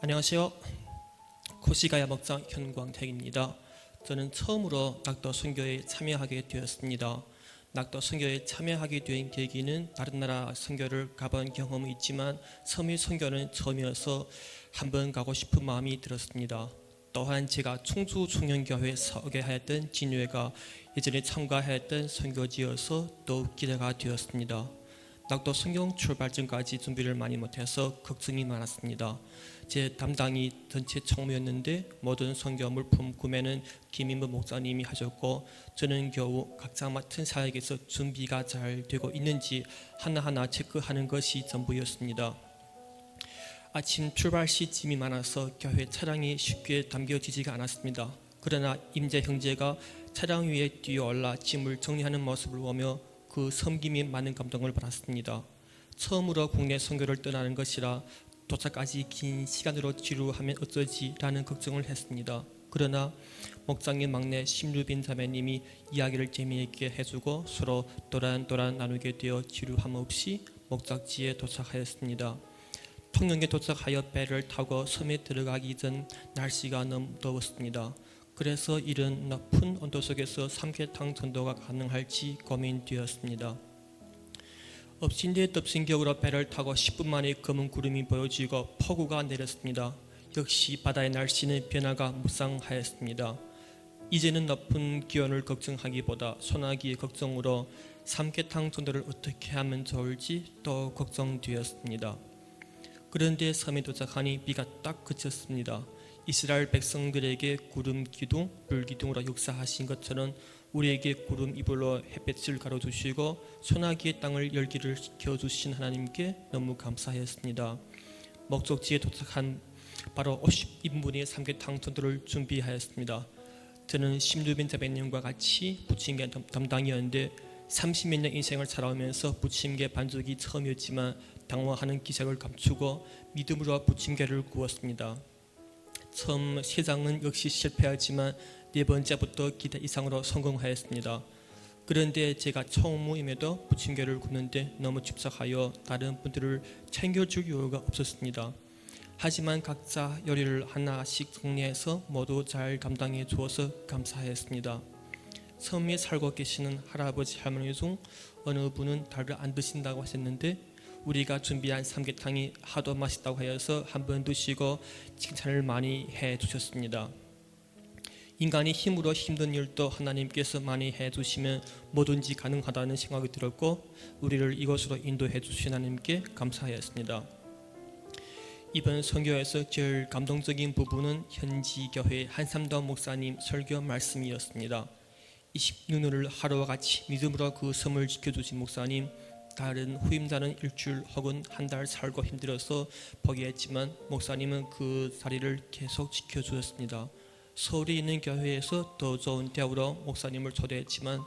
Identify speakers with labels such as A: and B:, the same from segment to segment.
A: 안녕하세요. 코시가야 목장 현광택입니다. 저는 처음으로 낙도 선교에 참여하게 되었습니다. 낙도 선교에 참여하게 된 계기는 다른 나라 선교를 가본 경험은 있지만 섬유 선교는 처음이어서 한번 가고 싶은 마음이 들었습니다. 또한 제가 충주 청년교회 소개하였던 진유회가 예전에 참가하였던 선교지여서 더욱 기대가 되었습니다. 낙도 성경 출발 전까지 준비를 많이 못해서 걱정이 많았습니다. 제 담당이 전체 총무였는데 모든 성경 물품 구매는 김인부 목사님이 하셨고 저는 겨우 각자 맡은 사역에서 준비가 잘 되고 있는지 하나하나 체크하는 것이 전부였습니다. 아침 출발 시짐이 많아서 교회 차량이 쉽게 담겨지지가 않았습니다. 그러나 임재 형제가 차량 위에 뛰어올라 짐을 정리하는 모습을 보며 그 섬김이 많은 감동을 받았습니다. 처음으로 국내 선교를 떠나는 것이라 도착까지 긴 시간으로 지루하면 어쩌지라는 걱정을 했습니다. 그러나 목장의 막내 심루빈 자매님이 이야기를 재미있게 해주고 서로 도란도란 나누게 되어 지루함 없이 목적지에 도착하였습니다. 통영에 도착하여 배를 타고 섬에 들어가기 전 날씨가 너무 더웠습니다. 그래서 이런 높은 온도 속에서 삼계탕 전도가 가능할지 고민되었습니다. 엎친 데 덮친 격으로 배를 타고 10분 만에 검은 구름이 보여지고 폭우가 내렸습니다. 역시 바다의 날씨는 변화가 무쌍하였습니다. 이제는 높은 기온을 걱정하기보다 소나기의 걱정으로 삼계탕 전도를 어떻게 하면 좋을지 또 걱정되었습니다. 그런데 섬에 도착하니 비가 딱 그쳤습니다. 이스라엘 백성들에게 구름 기둥, 불 기둥으로 역사하신 것처럼 우리에게 구름 이불로 햇볕을 가려주시고 소나기의 땅을 열기를 시켜주신 하나님께 너무 감사하였습니다. 목적지에 도착한 바로 50인분의 삼계탕 전도를 준비하였습니다. 저는 심두빈 자매님과 같이 부침개 담당이었는데 30몇 년 인생을 살아오면서 부침개 반죽이 처음이었지만 당황하는 기색을 감추고 믿음으로 부침개를 구웠습니다. 처음 세 장은 역시 실패하지만 네 번째부터 기대 이상으로 성공하였습니다. 그런데 제가 총무임에도 부침개를 굽는데 너무 집착하여 다른 분들을 챙겨줄 여유가 없었습니다. 하지만 각자 요리를 하나씩 정리해서 모두 잘 감당해 주어서 감사했습니다. 섬에 살고 계시는 할아버지 할머니 중 어느 분은 닭을 안 드신다고 하셨는데 우리가 준비한 삼계탕이 하도 맛있다고 하여서 한번 드시고 칭찬을 많이 해 주셨습니다. 인간이 힘으로 힘든 일도 하나님께서 많이 해 주시면 뭐든지 가능하다는 생각이 들었고 우리를 이곳으로 인도해 주신 하나님께 감사하였습니다. 이번 선교에서 제일 감동적인 부분은 현지 교회 한삼도 목사님 설교 말씀이었습니다. 26년을 하루와 같이 믿음으로 그 섬을 지켜주신 목사님 다른 후임자는 일주일 혹은 한 달 살고 힘들어서 포기했지만 목사님은 그 자리를 계속 지켜주었습니다. 서울에 있는 교회에서 더 좋은 대우로 목사님을 초대했지만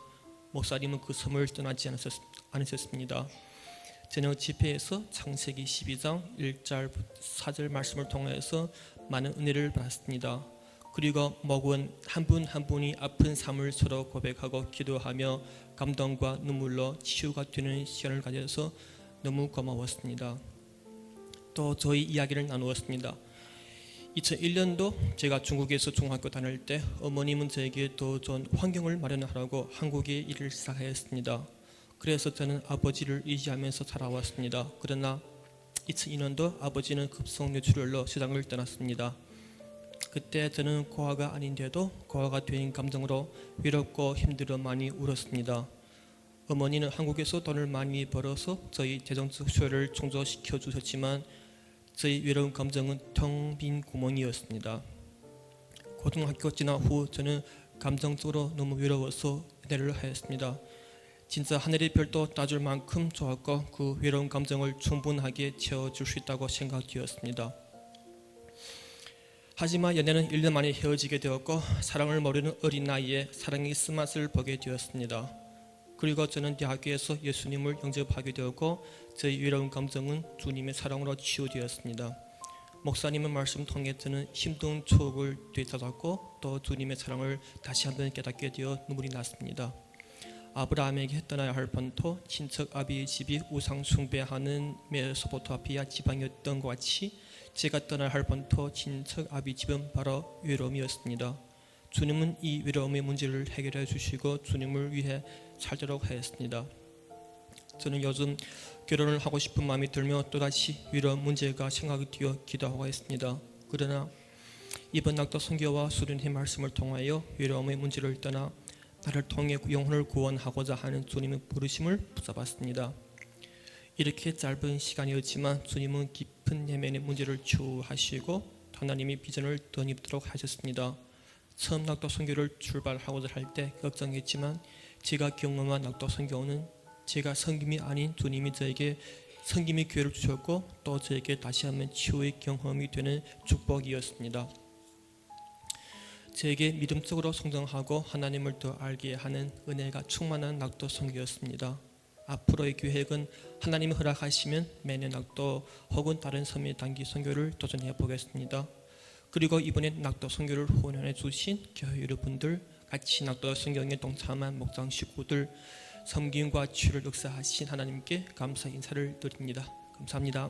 A: 목사님은 그 섬을 떠나지 않으셨, 않으셨습니다. 저녁 집회에서 창세기 12장 1절 4절 말씀을 통해서 많은 은혜를 받았습니다. 그리고 목은 한 분 한 분이 아픈 삶을 서로 고백하고 기도하며 감동과 눈물로 치유가 되는 시간을 가져서 너무 고마웠습니다. 또 저희 이야기를 나누었습니다. 2001년도 제가 중국에서 중학교 다닐 때 어머님은 저에게 더 좋은 환경을 마련하라고 한국에 일을 시작하였습니다. 그래서 저는 아버지를 의지하면서 살아왔습니다. 그러나 2002년도 아버지는 급성 뇌출혈로 세상을 떠났습니다. 그때 저는 고아가 아닌데도 고아가 된 감정으로 외롭고 힘들어 많이 울었습니다. 어머니는 한국에서 돈을 많이 벌어서 저희 재정적 수요를 충족시켜 주셨지만 저희 외로운 감정은 텅 빈 구멍이었습니다. 고등학교 진학 후 저는 감정적으로 너무 외로워서 은혜를 하였습니다. 진짜 하늘의 별도 따줄 만큼 좋았고 그 외로운 감정을 충분하게 채워줄 수 있다고 생각되었습니다. 하지만 연애는 1년 만에 헤어지게 되었고 사랑을 모르는 어린 나이에 사랑의 쓴맛을 보게 되었습니다. 그리고 저는 대학교에서 예수님을 영접하게 되었고 저의 외로운 감정은 주님의 사랑으로 치유되었습니다. 목사님의 말씀 통해 저는 힘든 추억을 되찾았고 또 주님의 사랑을 다시 한번 깨닫게 되어 눈물이 났습니다. 아브라함에게 떠나야 할 본토 친척 아비의 집이 우상 숭배하는 메소포타피아 지방이었던 것 같이 제가 떠날 할 본토 친척 아비 집은 바로 외로움이었습니다. 주님은 이 외로움의 문제를 해결해 주시고 주님을 위해 살도록 하였습니다. 저는 요즘 결혼을 하고 싶은 마음이 들며 또다시 외로운 문제가 생각이 되어 기도하고 있습니다. 그러나 이번 낙도 선교와 수련의 말씀을 통하여 외로움의 문제를 떠나 나를 통해 영혼을 구원하고자 하는 주님의 부르심을 붙잡았습니다. 이렇게 짧은 시간이었지만 주님은 깊 은 내면의 문제를 치유하시고 하나님의 비전을 덧입도록 하셨습니다. 처음 낙도 선교를 출발하고자 할 때 걱정했지만 제가 경험한 낙도 선교는 제가 성김이 아닌 주님이 저에게 성김의 기회를 주셨고 또 저에게 다시 한번 치유의 경험이 되는 축복이었습니다. 저에게 믿음적으로 성장하고 하나님을 더 알게 하는 은혜가 충만한 낙도 선교였습니다. 앞으로의 계획은 하나님이 허락하시면 매년 낙도 혹은 다른 섬의 단기 선교를 도전해 보겠습니다. 그리고 이번에 낙도 선교를 후원해 주신 교회 여러분들, 같이 낙도 선교에 동참한 목장 식구들, 섬김과 치유를 역사하신 하나님께 감사 인사를 드립니다. 감사합니다.